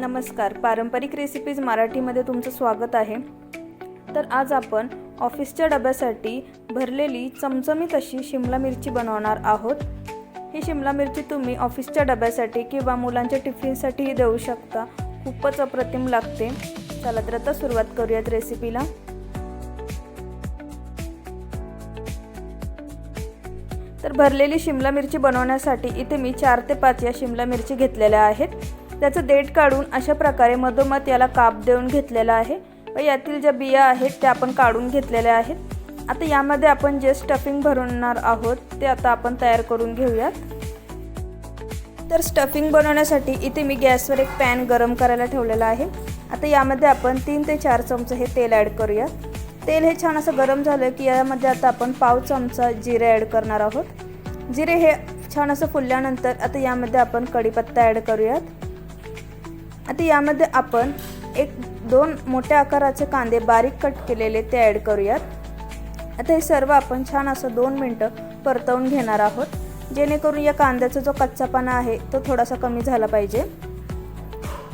नमस्कार. पारंपरिक रेसिपीज मराठीमध्ये तुमचं स्वागत आहे. तर आज आपण ऑफिसच्या डब्यासाठी भरलेली चमचमीत अशी शिमला मिरची बनवणार आहोत. ही शिमला मिरची तुम्ही ऑफिसच्या डब्यासाठी किंवा मुलांच्या टिफिनसाठीही देऊ शकता. खूपच अप्रतिम लागते. चला तर आता सुरुवात करूयात रेसिपीला तर भरलेली शिमला मिरची बनवण्यासाठी इथे मी चार ते पाच या शिमला मिरची घेतलेल्या आहेत. त्याचं देठ काढून अशा प्रकारे मधोमध याला काप देऊन घेतलेला आहे. व यातील ज्या बिया आहेत त्या आपण काढून घेतलेल्या आहेत. आता यामध्ये आपण जे स्टफिंग भरवणार आहोत ते आता आपण तयार करून घेऊयात. तर स्टफिंग बनवण्यासाठी इथे मी गॅसवर एक पॅन गरम करायला ठेवलेला आहे. आता यामध्ये आपण तीन ते चार चमचे हे तेल ॲड करूयात. तेल हे छान असं गरम झालं की यामध्ये आता आपण पाव चमचा जिरे ॲड करणार आहोत. जिरे हे छान असं फुलल्यानंतर आता यामध्ये आपण कढीपत्ता ॲड करूयात. आता यामध्ये आपण एक दोन मोठ्या आकाराचे कांदे बारीक कट केलेले ते ॲड करूयात. आता हे सर्व आपण छान असं दोन मिनटं परतवून घेणार आहोत. जेणेकरून या कांद्याचा जो कच्चापणा आहे तो थोडासा कमी झाला पाहिजे.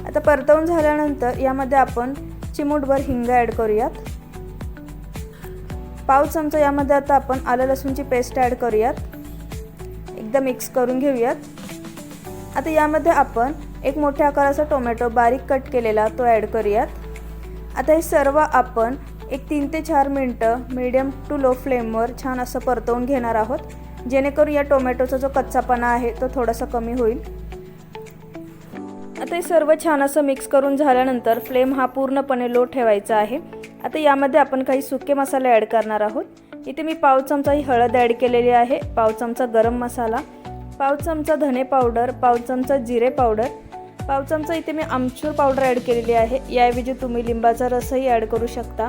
आता परतवून झाल्यानंतर यामध्ये आपण चिमूटभर हिंग ॲड करूयात. पाव चमचा यामध्ये आता आपण आलं लसूणची पेस्ट ॲड करूयात. एकदा मिक्स करून घेऊयात. आता यामध्ये आपण एक मोठ्या आकाराचा टोमॅटो बारीक कट केलेला तो ॲड करूयात. आता हे सर्व आपण एक तीन ते चार मिनटं मीडियम टू लो फ्लेमवर छान असं परतवून घेणार आहोत. जेणेकरून या टोमॅटोचा जो कच्चापणा आहे तो थोडासा कमी होईल. आता हे सर्व छान असं मिक्स करून झाल्यानंतर फ्लेम हा पूर्णपणे लो ठेवायचा आहे. आता यामध्ये आपण काही सुके मसाले ॲड करणार आहोत. इथे मी पाव चमचा ही हळद ॲड केलेली आहे. पाव चमचा गरम मसाला पाव चमचा धने पावडर पाव चमचा जिरे पावडर पाव चमचा इथे मी आमचूर पावडर ॲड केलेली आहे. याऐवजी तुम्ही लिंबाचा रसही ॲड करू शकता.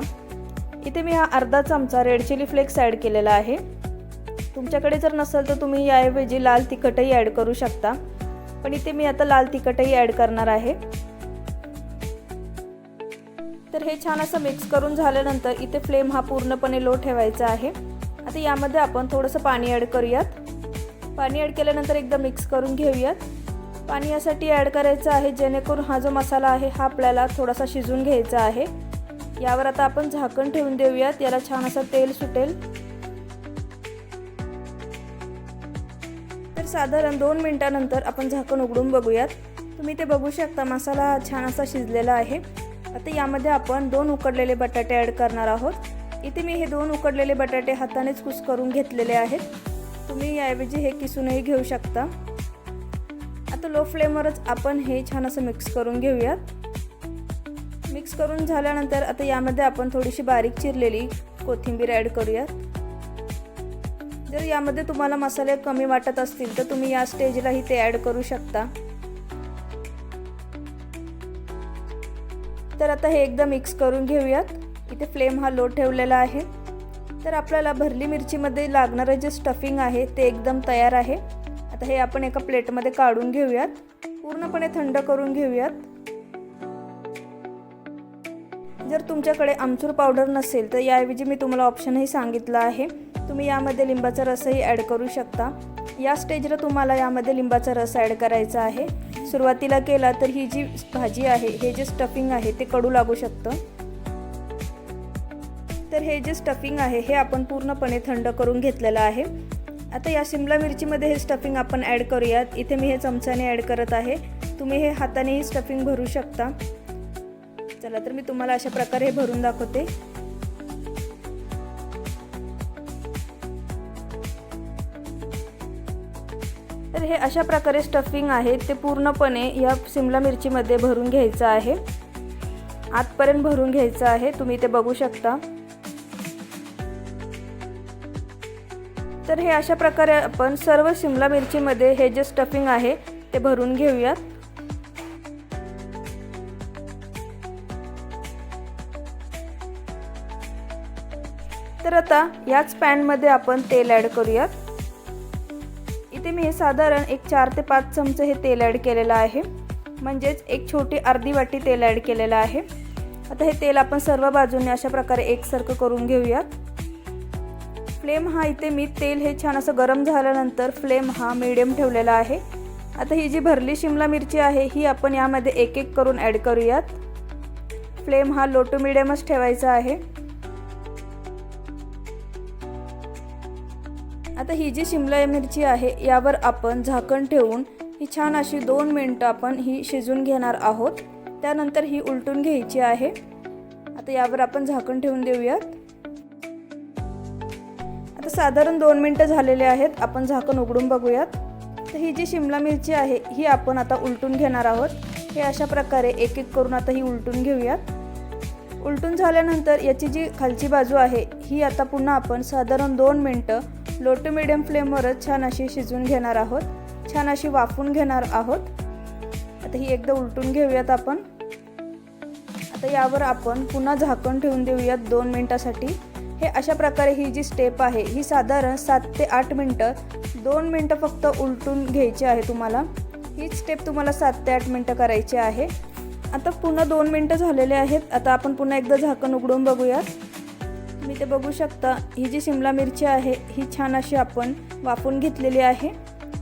इथे मी हा अर्धा चमचा रेड चिली फ्लेक्स ॲड केलेला आहे. तुमच्याकडे जर नसेल तर तुम्ही याऐवजी लाल तिखटही ॲड करू शकता. पण इथे मी आता लाल तिखटही ॲड करणार आहे. तर हे छान असं मिक्स करून झाल्यानंतर इथे फ्लेम हा पूर्णपणे लो ठेवायचा आहे. आता यामध्ये आपण थोडंसं पाणी ॲड करूयात. पाणी ॲड केल्यानंतर एकदा मिक्स करून घेऊयात. पाणी यासाठी ॲड करायचं आहे. जेणेकरून हा जो मसाला आहे हा आपल्याला थोडासा शिजून घ्यायचा आहे. यावर आता आपण झाकण ठेवून देऊयात. याला छान असं तेल सुटेल. तर साधारण दोन मिनटानंतर आपण झाकण उघडून बघूयात. तुम्ही ते बघू शकता मसाला छान असा शिजलेला आहे. आता यामध्ये आपण दोन उकडलेले बटाटे ॲड करणार आहोत. इथे मी हे दोन उकडलेले बटाटे हातानेच कुस करून घेतलेले आहेत. तुम्ही याऐवजी हे किसूनही घेऊ शकता. आता लो फ्लेमवरच आपण हे छान असं मिक्स करून घेऊयात. मिक्स करून झाल्यानंतर आता यामध्ये आपण थोडीशी बारीक चिरलेली कोथिंबीर ॲड करूयात. जर यामध्ये तुम्हाला मसाले कमी वाटत असतील तर तुम्ही या स्टेजलाही ते ॲड करू शकता. तर आता हे एकदा मिक्स करून घेऊयात. इथे फ्लेम हा लो ठेवलेला आहे. तर आपल्याला भरली मिरचीमध्ये लागणारं जे स्टफिंग आहे ते एकदम तयार आहे. आता हे आपण एका प्लेटमध्ये काढून घेऊयात. पूर्णपणे थंड करून घेऊयात. जर तुमच्याकडे आमचूर पावडर नसेल तर याऐवजी मी तुम्हाला ऑप्शनही सांगितलं आहे. तुम्ही यामध्ये लिंबाचा रसही ॲड करू शकता. या स्टेजला तुम्हाला यामध्ये लिंबाचा रस ॲड करायचा आहे. सुरुवातीला केला तर ही जी भाजी आहे हे जे स्टफिंग आहे ते कडू लागू शकतं. तर हे जे स्टफिंग आहे हे आपण पूर्णपणे थंड करून घेतलेलं आहे. आता या शिमला मिरचीमध्ये हे स्टफिंग आपण ॲड करूयात. इथे मी हे चमच्याने ॲड करत आहे. तुम्ही हे हातानेही स्टफिंग भरू शकता. चला तर मी तुम्हाला अशा प्रकारे हे भरून दाखवते. तर हे अशा प्रकारे स्टफिंग आहे. ते पूर्णपणे या शिमला मिरचीमध्ये भरून घ्यायचं आहे. आतपर्यंत भरून घ्यायचं आहे. तुम्ही ते बघू शकता. तर हे अशा प्रकारे आपण सर्व शिमला मिरचीमध्ये हे जे स्टफिंग आहे ते भरून घेऊयात. तर आता याच पॅनमध्ये आपण तेल ॲड करूयात. इथे मी हे साधारण एक चार ते पाच चमचे हे तेल ॲड केलेलं आहे. म्हणजेच एक छोटी अर्धी वाटी तेल ॲड केलेलं आहे. आता हे तेल आपण सर्व बाजूने अशा प्रकारे एकसारखं करून घेऊयात. फ्लेम हा इथे मी तेल हे छान असं गरम झाल्यानंतर फ्लेम हा मिडियम ठेवलेला आहे. आता ही जी भरली शिमला मिरची आहे ही आपण यामध्ये एक एक करून ॲड करूयात. फ्लेम हा लो टू मिडियमच ठेवायचा आहे. आता ही जी शिमला मिरची आहे यावर आपण झाकण ठेवून ही छान अशी दोन मिनटं आपण ही शिजून घेणार आहोत. त्यानंतर ही उलटून घ्यायची आहे. आता यावर आपण झाकण ठेवून देऊयात. आता साधारण दोन मिनटं झालेले आहेत. आपण झाकण उघडून बघूयात. तर ही जी शिमला मिरची आहे ही आपण आता उलटून घेणार आहोत. हे अशा प्रकारे एक एक करून आता ही उलटून घेऊयात. उलटून झाल्यानंतर याची जी खालची बाजू आहे ही आता पुन्हा आपण साधारण दोन मिनटं लो टू मिडियम फ्लेमवरच छान अशी शिजवून घेणार आहोत. छान अशी वाफून घेणार आहोत. आता ही एकदा उलटून घेऊयात आपण. आता यावर आपण पुन्हा झाकण ठेवून देऊयात दोन मिनटासाठी. हे अशा प्रकारे ही जी स्टेप आहे ही साधारण सात ते आठ मिनटं दोन मिनटं फक्त उलटून घ्यायची आहे तुम्हाला. हीच स्टेप तुम्हाला सात ते आठ मिनटं करायची आहे. आता पुन्हा दोन मिनटं झालेले आहेत. आता आपण पुन्हा एकदा झाकण उघडून बघूयात. तुम्ही ते बघू शकता ही जी शिमला मिरची आहे ही छान अशी आपण वाफून घेतलेली आहे.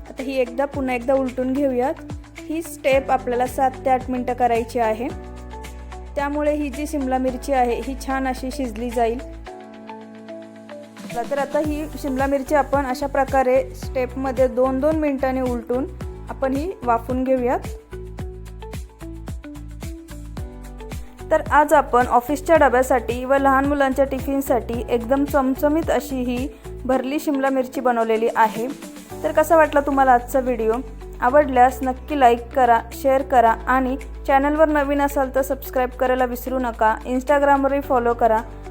आता ही एकदा पुन्हा एकदा उलटून घेऊयात. ही स्टेप आपल्याला सात ते आठ मिनटं करायची आहे. त्यामुळे ही जी शिमला मिरची आहे ही छान अशी शिजली जाईल. तर आता ही शिमला मिरची आपण अशा प्रकारे स्टेपमध्ये दोन दोन मिनिटांनी उलटून आपण ही वाफून घेऊयात. तर आज आपण ऑफिसच्या डब्यासाठी व लहान मुलांच्या टिफिनसाठी एकदम चमचमीत अशी ही भरली शिमला मिरची बनवलेली आहे. तर कसा वाटला तुम्हाला आजचा व्हिडिओ? आवडल्यास नक्की लाईक करा शेअर करा आणि चॅनलवर नवीन असाल तर सबस्क्राईब करायला विसरू नका. इंस्टाग्रामवरही फॉलो करा.